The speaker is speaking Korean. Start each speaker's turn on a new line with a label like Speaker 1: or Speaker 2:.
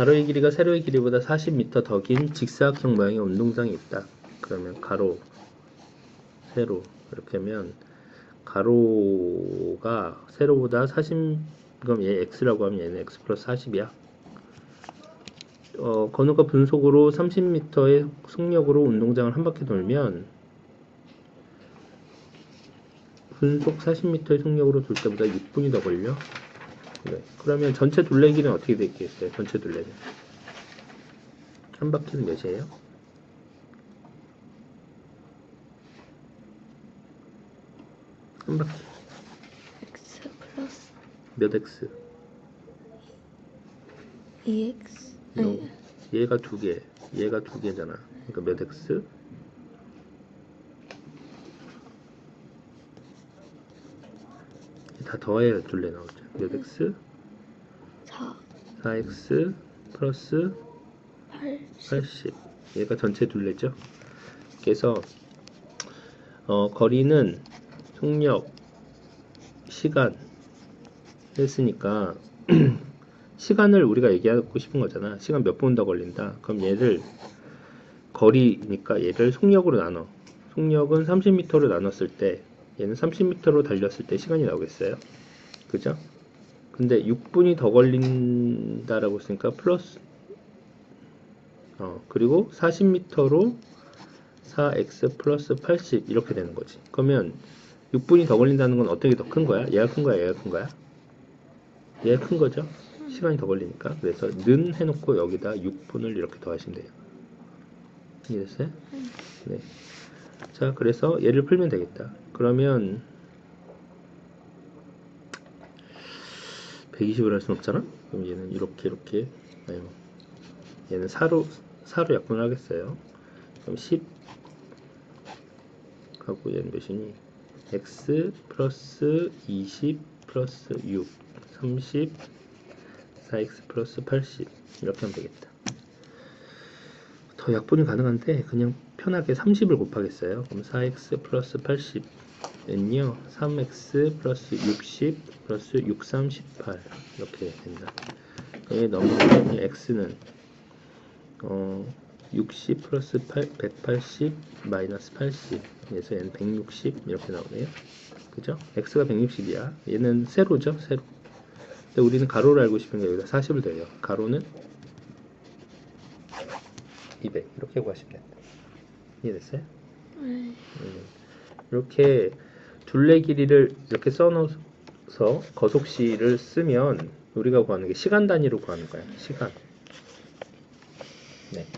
Speaker 1: 가로의 길이가 세로의 길이보다 40m 더 긴 직사각형 모양의 운동장이 있다. 그러면 가로, 세로 이렇게 하면 가로가 세로보다 40 그럼 얘 x라고 하면 얘는 x 플러스 40이야. 어, 건우가 분속으로 30m의 속력으로 운동장을 한 바퀴 돌면 분속 40m의 속력으로 돌 때보다 6분이 더 걸려. 네. 그러면 전체 둘레길이는 어떻게 되겠어요? 전체 둘레는 한 바퀴는 몇이에요? 한 바퀴
Speaker 2: x 플러스
Speaker 1: 몇 x?
Speaker 2: 2x
Speaker 1: 요,
Speaker 2: 아니
Speaker 1: 얘가 두 개, 얘가 두 개잖아. 그러니까 몇 x? 다 더해야 둘레 나오죠. 몇 x?
Speaker 2: 4
Speaker 1: 4x 플러스
Speaker 2: 8
Speaker 1: 80. 얘가 전체 둘레죠. 그래서 어, 거리는 속력, 시간 했으니까 시간을 우리가 얘기하고 싶은 거잖아. 시간 몇 분 더 걸린다. 그럼 얘를 거리니까 얘를 속력으로 나눠. 속력은 30m로 나눴을 때 얘는 30m로 달렸을 때 시간이 나오겠어요. 그죠? 근데 6분이 더 걸린다라고 했으니까 플러스 어, 그리고 40m로 4x 플러스 80 이렇게 되는 거지. 그러면 6분이 더 걸린다는 건 어떤 게더 큰 거야? 얘가 큰 거야? 얘가 큰 거야? 얘가 큰 거죠? 시간이 더 걸리니까. 그래서 는 해놓고 여기다 6분을 이렇게 더하시면 돼요. 이해됐어요? 네. 자, 그래서 얘를 풀면 되겠다. 그러면 120을 할 순 없잖아? 그럼 얘는 이렇게 이렇게 아니 얘는 4로 4로 약분을 하겠어요. 그럼 10 하고 얘는 몇이니? x 플러스 20 플러스 6 30 4x 플러스 80 이렇게 하면 되겠다. 더 약분이 가능한데 그냥 편하게 30을 곱하겠어요. 그럼 4x 플러스 80 은요 3x 플러스 60 플러스 6, 3, 18 이렇게 된다. 여기 넘어가면 x는 어, 60 플러스 8, 180 마이너스 80 그래서 얘는 160 이렇게 나오네요. 그죠? x가 160이야. 얘는 세로죠, 세로. 근데 우리는 가로를 알고 싶은 게 여기다 40을 더해요. 가로는 200 이렇게 구하시면 된다. 이해됐어요?
Speaker 2: 네.
Speaker 1: 음, 이렇게 둘레 길이를 이렇게 써놓어서 거속시를 쓰면 우리가 구하는 게 시간 단위로 구하는 거야. 시간. 네.